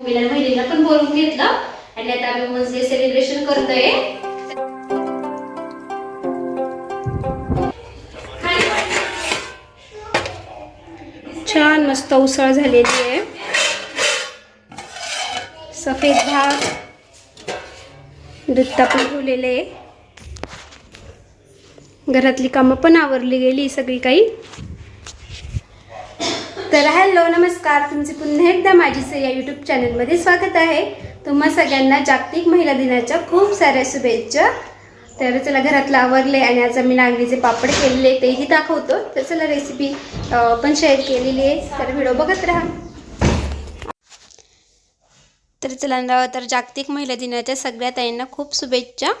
मुलीला बहिणीला पण बोलून घेतलं. आणि आता आम्ही वुमन्स डे सेलिब्रेशन करतोय. छान मस्त उसळ झालेली आहे. सफेद भात. दूध तापून ठेवलेले आहे. घरातली कामं पण आवरली गेली सगळी काही. तर हॅलो नमस्कार. तुमचे पुन्हा एकदा माझी या यूट्यूब चॅनलमध्ये स्वागत आहे. तुम्हा सगळ्यांना जागतिक महिला दिनाच्या खूप साऱ्या शुभेच्छा. तर चला घरातलं आवरले आणि आज आम्ही नागलीचे पापड केलेले तेही दाखवतो. तर चला रेसिपी पण शेअर केलेली आहे. तर व्हिडिओ बघत राहा. तर चला ना, तर जागतिक महिला दिनाच्या सगळ्या ताईंना खूप शुभेच्छा.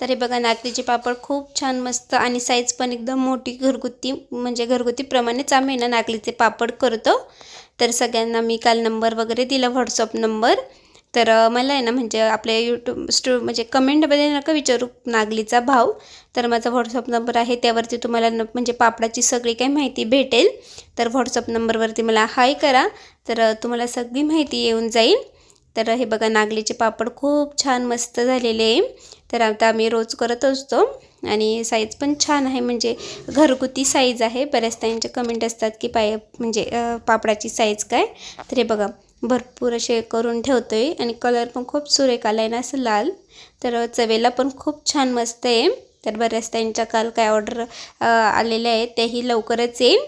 तर हे बघा नागलीचे पापड खूप छान मस्त आणि साईज पण एकदम मोठी घरगुती म्हणजे घरगुतीप्रमाणेच आम्ही ना नागलीचे पापड करतो. तर सगळ्यांना मी काल नंबर वगैरे दिला व्हॉट्सअप नंबर तर मला आहे ना म्हणजे आपल्या यूट्यूब स्टू म्हणजे कमेंटमध्ये नका विचारू नागलीचा भाव. तर माझा व्हॉट्सअप नंबर आहे त्यावरती तुम्हाला न म्हणजे पापडाची सगळी काही माहिती भेटेल. तर व्हॉट्सअप नंबरवरती मला हाय करा. तर तुम्हाला सगळी माहिती येऊन जाईल. तर हे बघा नागलीचे पापड खूप छान मस्त झालेले आहे. तर आता आम्ही रोज करत असतो आणि साईज पण छान आहे. म्हणजे घरगुती साईज आहे. बऱ्याच त्यांचे कमेंट असतात की पाय म्हणजे पापडाची साईज काय? तर हे बघा भरपूर असे करून ठेवतो आहे आणि कलर पण खूप सुरेख आला आहे ना असं लाल. तर चवेला पण खूप छान मस्त आहे. तर बऱ्याच त्यांच्या काल काय ऑर्डर आलेल्या आहेत तेही लवकरच येईल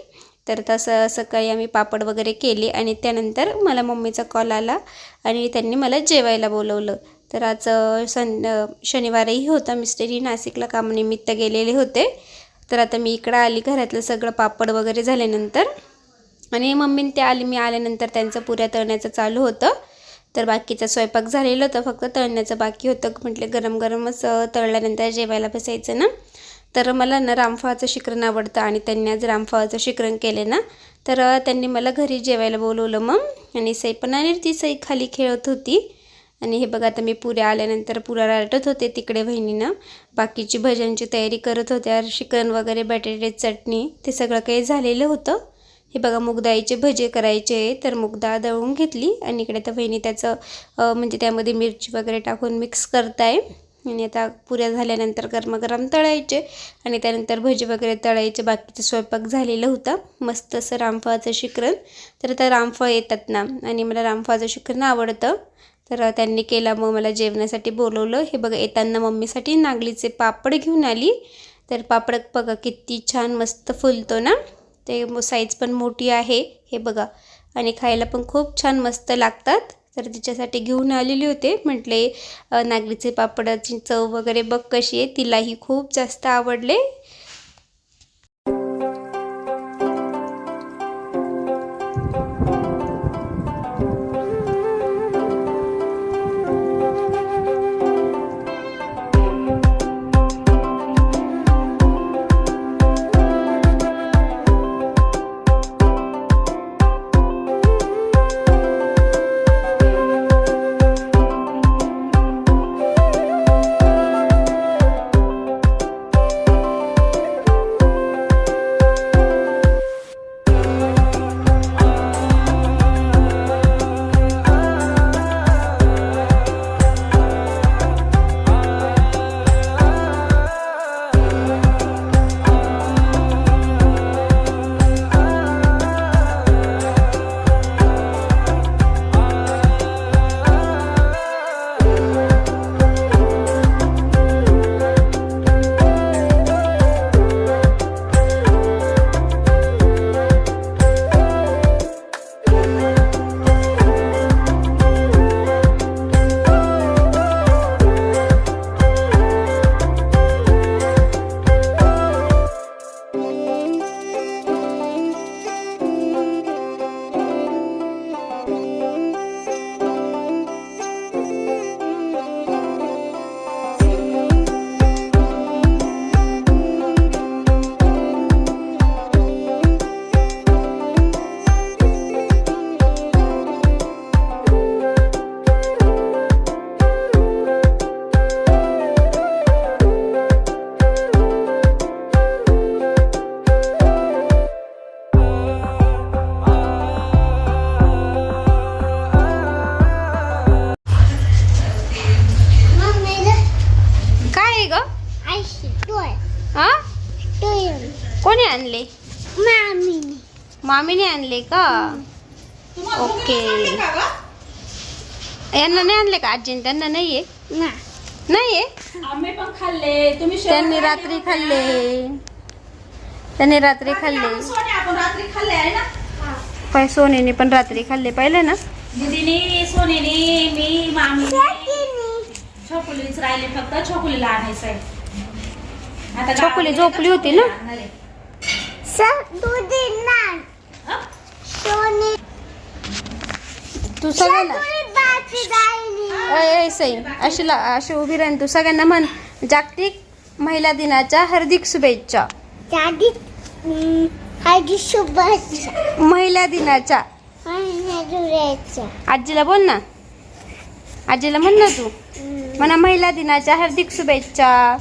तर तसं सकाळी आम्ही पापड वगैरे केले आणि त्यानंतर मला मम्मीचा कॉल आला आणि त्यांनी मला जेवायला बोलवलं. तर आज अ, सन शनिवारही होता. मिस्टरी नाशिकला कामानिमित्त गेलेले होते. तर आता मी इकडं आली घरातलं सगळं पापड वगैरे झाल्यानंतर. आणि मम्मीन ते आली मी आल्यानंतर त्यांचं पुऱ्या तळण्याचं चालू होतं. तर बाकीचा स्वयंपाक झालेलं होतं फक्त तळण्याचं बाकी होतं. म्हटलं गरम गरमच तळल्यानंतर जेवायला बसायचं ना. तर मला ना रामफळाचं शिकरण आवडतं आणि त्यांनी आज रामफळाचं शिकरण केले ना तर त्यांनी मला घरी जेवायला बोलवलं मग. आणि सई पण आणि ती सई खाली खेळत होती. आणि हे बघा आता मी पुऱ्या आल्यानंतर पुऱ्या लाटत होते तिकडे बहिणीनं. बाकीची भजनची तयारी करत होत्या शिकण वगैरे बटाटे चटणी ते सगळं काही झालेलं होतं. हे बघा मुगदाईचे भजे करायचे तर मुगदा दळून घेतली. आणि इकडे तर बहिणी त्याचं म्हणजे त्यामध्ये मिरची वगैरे टाकून मिक्स करताय. आणि आता पुऱ्या झाल्यानंतर गरमागरम तळायचे आणि त्यानंतर भजी वगैरे तळायचे. बाकीचं स्वयंपाक झालेला होता. मस्त असं रामफळाचं शिकरण तर आता रामफळ येतात ना. आणि मला रामफळाचं शिकरण आवडतं. तर त्यांनी केला. मग मला जेवणासाठी बोलवलं. हे बघा येताना मम्मीसाठी नागलीचे पापड घेऊन आली. तर पापड बघा किती छान मस्त फुलतो ना. ते साईज पण मोठी आहे. हे बघा. आणि खायला पण खूप छान मस्त लागतात. तर तिच्यासाठी घेऊन आलेले होते. म्हटले अ, नागलीचे पापडाची चव वगैरे बघ कशी आहे तिलाही खूप जास्त आवडले. मामीने आणले का? ओके यांना नाही आणले का आजीने? त्यांना नाहीये? नाहीये? आम्ही पण खाल्ले. तुम्ही त्यांनी रात्री खाल्ले. त्यांनी रात्री खाल्ले. सोने आपण रात्री खाल्ले आहे ना? पाय सोनेने पण रात्री खाल्ले. पाहिलं ना? दीदीने सोनेने मी मामी छोकुलीच राहिले फक्त. छोकुलीला आणायचं आहे. आता छोकुली झोपली होती ना? तू सगळ्यांना सई अशी अशी उभी राहीन. तू सगळ्यांना म्हण जागतिक महिला दिनाच्या हार्दिक शुभेच्छा. शुभेच्छा. महिला दिनाच्या. आजीला बोल ना. आजीला म्हण ना तू. म्हणा महिला दिनाच्या हार्दिक शुभेच्छा.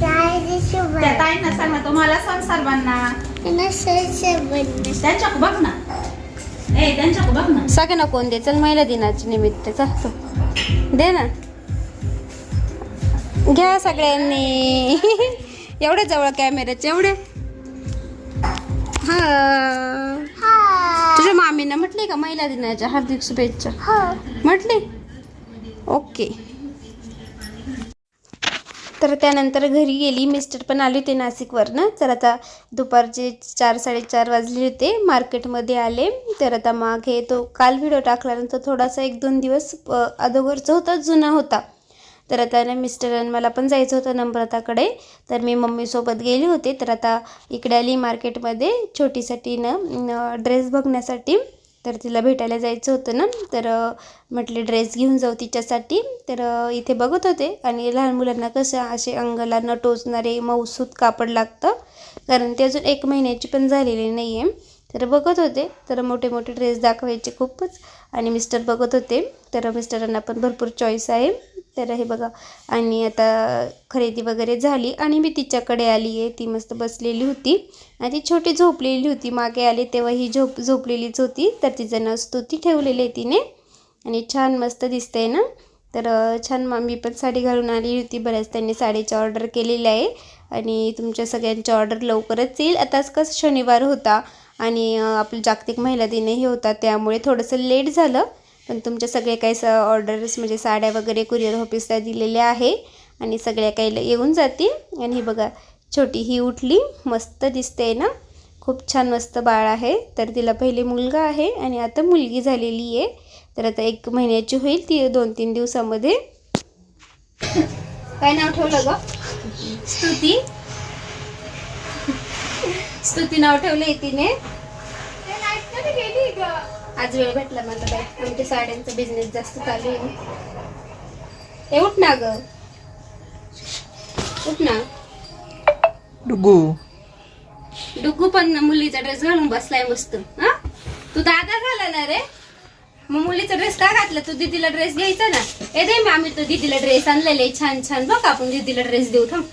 त्या ताईंना सांग ना तुम्हाला सांग सर्वांना. त्यांच्याकडे बघ ना. ए त्यांच्याकडे बघ ना. सगळ्यांना कोण दे चल महिला दिनाच्या निमित्त चल तू. दे ना. घ्या सगळ्यांनी. एवढे जवळ कॅमेऱ्याचे एवढे. हा. तुझ्या मामीनं म्हटले का महिला दिनाच्या हार्दिक शुभेच्छा? म्हटले? ओके. तर त्यानंतर घरी गेली. मिस्टर पण आले होते नाशिकवरनं. तर आता दुपारचे चार साडेचार वाजले होते. मार्केटमध्ये आले. तर आता मागे तो काल व्हिडिओ टाकल्यानंतर थोडासा एक दोन दिवस अ, अगोदरचा होता जुना होता. तर आता ना मिस्टर मला पण जायचं होतं नम्रताकडे. तर मी मम्मीसोबत गेली होते. तर आता इकडे आली मार्केटमध्ये छोटीसाठी ना ड्रेस बघण्यासाठी. तर तिला भेटायला जायचं होतं ना तर म्हटले ड्रेस घेऊन जाऊ तिच्यासाठी. तर इथे बघत होते आणि लहान मुलांना कसं असे अंगाला न टोचणारे मऊसूत कापड लागतं कारण ते अजून एक महिन्याची पण झालेली नाही आहे तर बघत होते तर मोठे मोठे ड्रेस दाखवायचे खूपच आणि मिस्टर बघत होते. तर मिस्टरांना पण भरपूर चॉईस आहे. तर हे बघा आणि आता खरेदी वगैरे झाली आणि मी तिच्याकडे आली आहे. ती मस्त बसलेली होती आणि ती छोटी झोपलेली होती. मागे आले तेव्हा ही झोप झोपलेलीच होती तर तिचं नसतुती ठेवलेली आहे तिने. आणि छान मस्त दिसते ना? तर छान मी पण साडी घालून आली होती. बऱ्याच त्यांनी साडीची ऑर्डर केलेली आहे. आणि तुमच्या सगळ्यांची ऑर्डर लवकरच येईल. आताच कसं शनिवार होता आणि आपलं जागतिक महिला दिनही होता त्यामुळे थोडंसं लेट झालं. पण तुमच्या सगळे काही स ऑर्डर्स म्हणजे साड्या वगैरे कुरिअर ऑफिसला दिलेल्या आहे. आणि सगळ्या काही येऊन जातील. आणि हे बघा छोटी ही उठली. मस्त दिसते ना? खूप छान मस्त बाळ आहे. तर तिला पहिले मुलगा आहे आणि आता मुलगी झालेली आहे. तर आता एक महिन्याची होईल ती दोन तीन दिवसामध्ये. काय नाव ठेवलं ग? स्तुती. स्तुती नाव ठेवलंय तिने. आज वेळ भेटला मला बाई. आमच्या साड्यांचा बिझनेस जास्त चालू आहे. ए उठ ना ग. उठ ना. डुगू. डुग्गू पण ना मुलीचा ड्रेस घालून बसलाय मस्त. हा? तू दादा झाला ना रे? मग मुलीचा ड्रेस का घातला? तू दीदीला ड्रेस घ्यायचा ना. ए दे मग आम्ही तो दीदीला ड्रेस आणलेले छान छान. बघ आपण दीदीला ड्रेस देऊ थांब.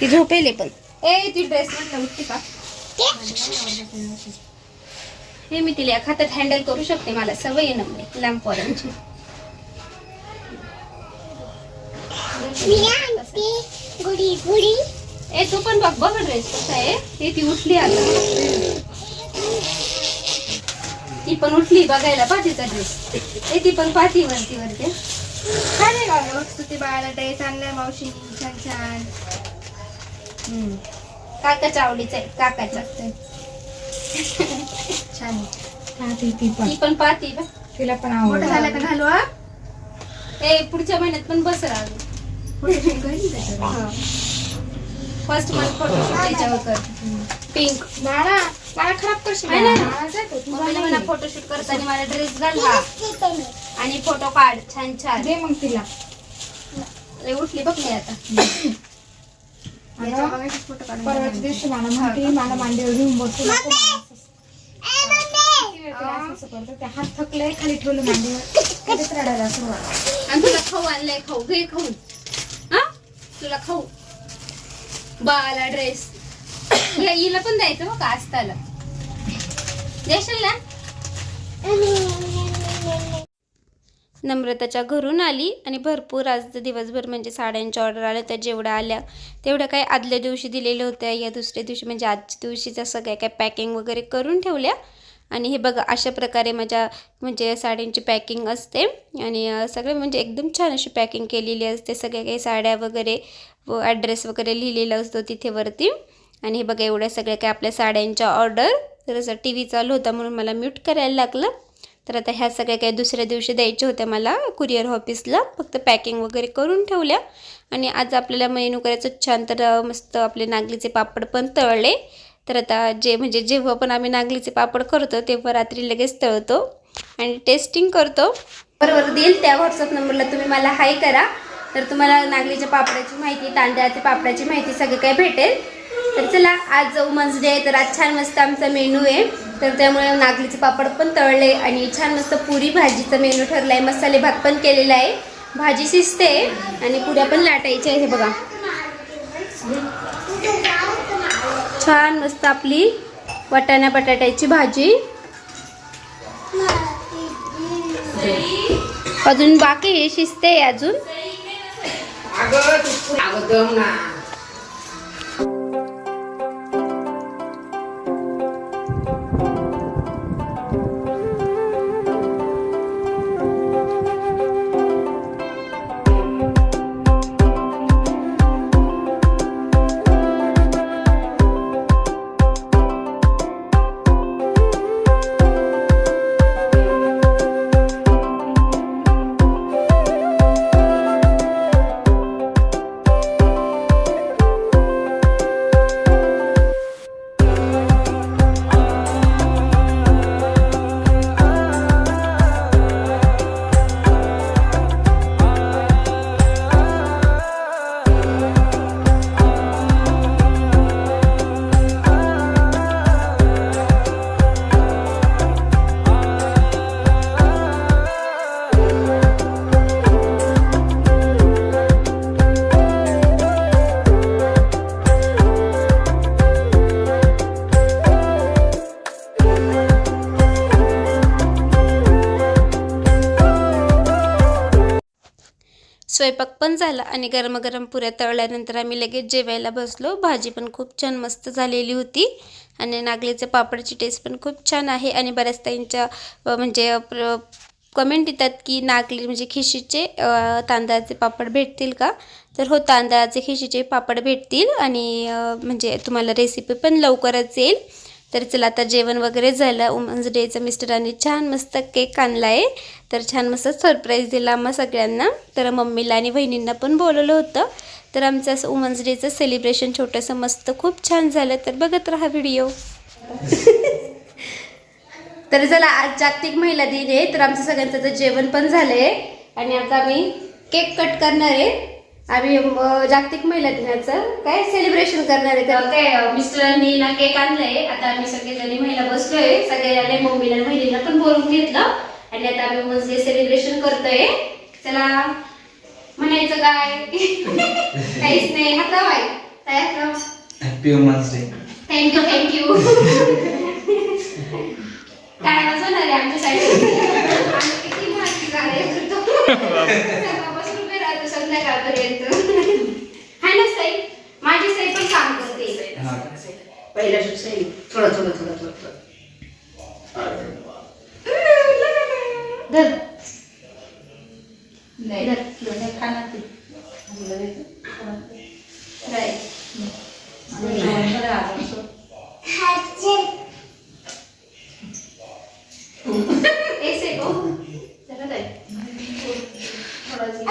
ती झोपेले पण. ए ती ड्रेस म्हटलं उठते का? हे मी तिला एखाद्यात हँडल करू शकते मला सवय आहे ना मग लांब पोरांची. गुडी गुडी ए तू पण बघ बघ ड्रेस कसा आहे. ते ती उठली आता. ती पण उठली बघायला पाठीचा ड्रेस ए ती पण पाठी वरती वरती. आहे बाबा मस्त ते बाळाला ड्रेस आणलाय मावशीने छान छान. काकाच्या आवडीचा आहे काकाच्या. छान ती पण. पाहती बघ तिला पण मोठं झालं का घालू हा? ए पुढच्या महिन्यात पण बस राहू फर्स्टमध्ये फोटोशूट त्याच्यावर कर. पिंक बाळा बाळा खराब करशील. आहे? बाळा, तू. तू मम्मीला म्हणा. फोटोशूट करताना मला ड्रेस घाल हा. आणि फोटो काढ छान छान. दे मग तिला. उठली बघ मी आता. याच्यावर बघायचे फोटो काढून परवाच्या दिवशी मला म्हणते मला मांडीवर घेऊन बसू नको. मला असं- असं करतो ते हात थकले खाली ठेवलं मांडीवर कधीच रडायला सुरुवात. आणि तुला खाऊ आणलाय खाऊ. घे खाऊ हा? तुला खाऊ. बाला ड्रेस हिला पण द्यायचं बघ आस्ताला. देशील ना? नम्रताच्या घरून आली आणि भरपूर आज दिवसभर म्हणजे साड्यांच्या ऑर्डर आल्या त्या जेवढ्या आल्या तेवढ्या काही आदल्या दिवशी दिलेल्या होत्या. या दुसऱ्या दिवशी म्हणजे आजच्या दिवशीच्या सगळ्या काय पॅकिंग वगैरे करून ठेवल्या आणि हे बघा अशा प्रकारे माझ्या म्हणजे साड्यांची पॅकिंग असते. आणि सगळे म्हणजे एकदम छान अशी पॅकिंग केलेली असते. सगळ्या काही साड्या वगैरे व ॲड्रेस वगैरे लिहिलेला असतो तिथे वरती. आणि हे बघा एवढ्या सगळ्या काही आपल्या साड्यांच्या ऑर्डर. तर असं टी व्ही चालू होता म्हणून मला म्यूट करायला लागलं. तर आता ह्या सगळ्या काही दुसऱ्या दिवशी द्यायच्या होत्या मला कुरिअर ऑफिसला. फक्त पॅकिंग वगैरे करून ठेवल्या. आणि आज आपल्याला मेनू करायचं छान तर मस्त आपले नागलीचे पापड पण तळले. तर आता जे म्हणजे जेव्हा पण आम्ही नागलीचे पापड करतो तेव्हा रात्री लगेच तळतो आणि टेस्टिंग करतो. बरोबर देईल त्या व्हॉट्सअप नंबरला तुम्ही मला हाय करा. तर तुम्हाला नागलीच्या पापडाची माहिती तांदळाच्या पापडाची माहिती सगळं काही भेटेल. तर चला आज वुमन्स डे आहे तर आज छान मस्त आमचा मेनू आहे. तर त्यामुळे नागलीचे पापड पण तळले आणि छान मस्त पुरी भाजीचा मेनू ठरला आहे मसाले भात पण केलेला आहे. भाजी शिजते आणि पुऱ्या पण लाटायच्या आहे हे बघा. छान मस्त आपली वाटाणा बटाट्याची भाजी. अजून बाकी आहे शिजते अजून. पण झाला आणि गरमागरम पुऱ्या तळल्यानंतर आम्ही लगेच जेवायला बसलो. भाजी पण खूप छान मस्त झालेली होती आणि नागलीचे पापडची टेस्ट पण खूप छान आहे. आणि बऱ्याच ताईंच्या म्हणजे प्र कमेंट येतात की नागली म्हणजे खिशीचे तांदळाचे पापड भेटतील का? तर हो तांदळाचे खिशीचे पापड भेटतील आणि म्हणजे तुम्हाला रेसिपी पण लवकरच येईल. तर चला आता जेवण वगैरे झालं. वुमन्स डेचं मिस्टरांनी छान मस्त केक आणला आहे तर छान मस्त सरप्राईज दिला आम्हा सगळ्यांना. तर मम्मीला आणि बहिणींना पण बोलवलं होतं. तर आमचं असं वुमन्स डेचं सेलिब्रेशन छोटंसं मस्त खूप छान झालं. तर बघत राहा व्हिडिओ तर चला आज जागतिक महिला दिन आहे. तर आमचं सगळ्यांचं तर जेवण पण झालं आहे आणि आता आम्ही केक कट करणार आहे. आम्ही जागतिक महिला दिनाचं काय सेलिब्रेशन करणार आहे काय मिस्टरांनी ना केक आणलाय. आता आम्ही सगळेजणी महिला बसलोय. सगळ्या महिला आणि बहिणींना पण बोलून घेतलं. आणि आता आम्ही डे सेलिब्रेशन करतोय. चला म्हणायचं काय? काहीच नाही. हात काय लाव happy women's day thank you thank you काय वाजवणार आहे आमच्या साईड आम्ही किती माहिती कार्य करतो सकाळपासून उभे राहतो संध्याकाळपर्यंत हाय ना साई? माझी साई पण काम करते. हा. पहिल्या शिक्षण थोडं थोडं थोडं थोडं थोडं. धर. नाही. धर खाना ती. Right. एक सेकंड जरा दे. थोडंसं.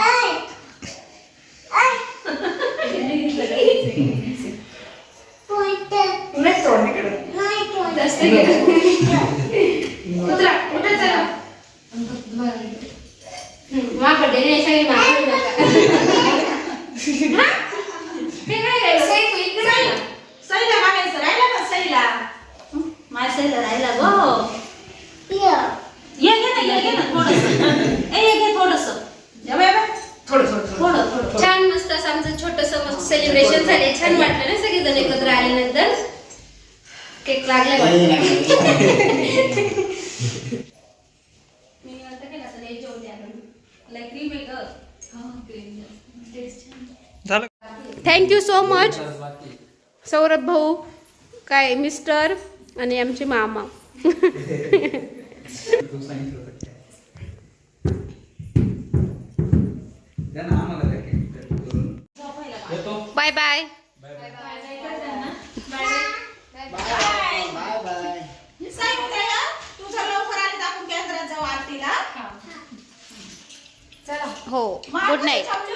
नाही तोंड इकडं. जास्त घे. उतरा, उतरा चला. हम्म, माकडे नाही, सगळी माकडे नका. हा? ते काय राहिलं? साई, इकडे ये ना. सईला बघायचं राहिला का सईला माझ्या सईला राहिला गो ये घे ना ये घे ना थोडस ए ये घे थोडस थोडं थोडं थोडं थोडं थोडं छान मस्त असं आमचं छोटस मस्त सेलिब्रेशन झाले. छान वाटलं ना सगळेजण एकत्र आल्यानंतर? केक लागलाय वाटतं. मी आता केला तर लय जेवते आता. झालं. थँक्यू सो मच सौरभ भाऊ काय मिस्टर आणि आमचे मामा तू सांगितलं होतं काय द्या ना आम्हाला द्या cake करून. येतो बाय बाय साई उद्या या. तू जर लवकर आली तर आपण केंद्रात जाऊ आरतीला हो